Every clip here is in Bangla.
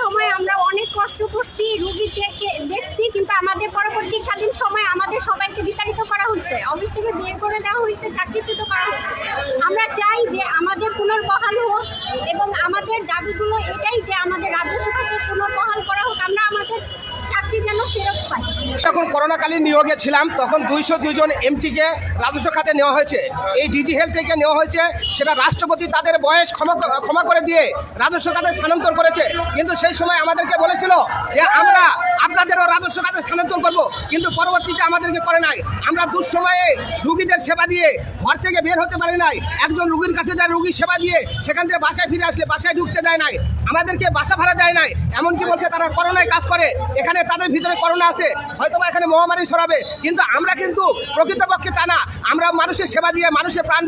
সময় আমরা অনেক কষ্ট করছি, রুগী দেখে দেখছি, কিন্তু আমাদের পরবর্তীকালীন সময় আমাদের সবাইকে বিতাড়িত করা হয়েছে। অফিস থেকে বের করে দেওয়া হয়েছে, চাকরিচ্যুত করা হয়েছে। আমরা চাই যে আমাদের পুনর্বহাল হোক যখন করোনাকালীন নিয়োগে ছিলাম, তখন দুইশো দুজন এমটিকে রাজস্ব খাতে নেওয়া হয়েছে। এই ডিজি হেলথ থেকে নেওয়া হয়েছে, সেটা রাষ্ট্রপতি তাদের বয়স ক্ষমা ক্ষমা করে দিয়ে রাজস্ব খাতে স্থানান্তর করেছে। কিন্তু সেই সময় আমাদেরকে বলেছিল যে, আমরা আপনাদেরও রাজস্ব খাতে স্থানান্তর করব, কিন্তু পরবর্তীতে আমাদেরকে করে নাই। আমরা দুঃসময়ে রুগীদের সেবা দিয়ে ঘর থেকে বের হতে পারি নাই। একজন রুগীর কাছে যায় রুগীর সেবা দিয়ে সেখান থেকে বাসায় ফিরে আসলে বাসায় ঢুকতে দেয় নাই। আমাদেরকে বাসা ভাড়া দেয় নাই। এমনকি বলছে তারা করোনায় কাজ করে। এখানে তাদের ভিতরে করোনা আছে। হয়তো এখানে মহামারী ছড়াবে। কিন্তু আমরা কিন্তু প্রকৃতপক্ষে তা না। আমরা মানুষের সেবা দিয়ে মানুষের প্রাণ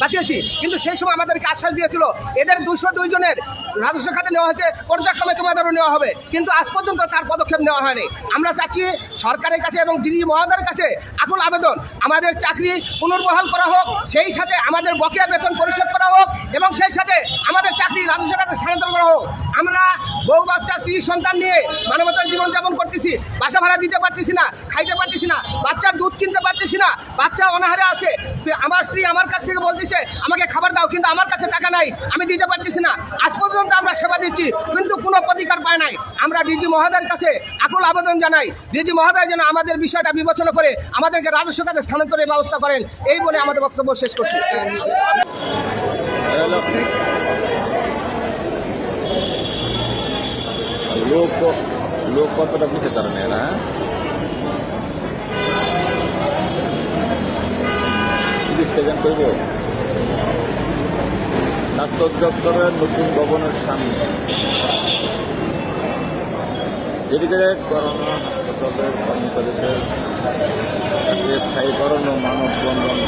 বাঁচিয়েছি। কিন্তু সেই সময় আমাদেরকে আশ্বাস দিয়েছিল, এদের দুশো দুইজনের রাজস্ব খাতে নেওয়া হয়েছে। পর্যায়ক্রমে তোমাদেরও নেওয়া হবে। কিন্তু আজ পর্যন্ত তার পদক্ষেপ নেওয়া হয়নি আমরা চাচ্ছি সরকারের কাছে এবং ডিজি মহোদয়ের কাছে আকুল আবেদন। আমাদের চাকরি পুনর্বহাল করা হোক, সেই সাথে আমাদের বকেয়া বেতন পরিশোধ করা হোক এবং সেই সাথে আমাদের চাকরি রাজস্ব খাতে স্থানান্তর করা হোক। আমরা বউ, বাচ্চা, স্ত্রী, সন্তান নিয়ে মানবতার জীবনযাপন করতেছি, বাসা ভাড়া দিতে পারতেছি না, খাইতে পারতেছি না, বাচ্চার দুধ কিনতে পারতেছি না, বাচ্চা অনাহারে আছে। আমার স্ত্রী আমার কাছ থেকে বলতেছে, আমাকে খাবার দাও, কিন্তু আমার কাছে টাকা নাই, আমি দিতে পারতেছি না। আজ পর্যন্ত আমরা সেবা দিচ্ছি, কিন্তু কোনো পায় নাই। আমরা ডিজি মহোদয়ের কাছে আকুল আবেদন জানাই। ডিজি মহোদয় যেন আমাদের বিষয়টা বিবেচনা করে আমাদেরকে রাজস্ব খাতে স্থানান্তরের ব্যবস্থা করেন। এই বলে আমাদের বক্তব্য শেষ করছি। লোক কতটা করব স্বাস্থ্য অধিদপ্তরের নতুন ভবনের সামনে। ডেডিকেটেড করোনা হাসপাতালের কর্মচারীদের স্থায়ীকরণ ও মানববন্ধন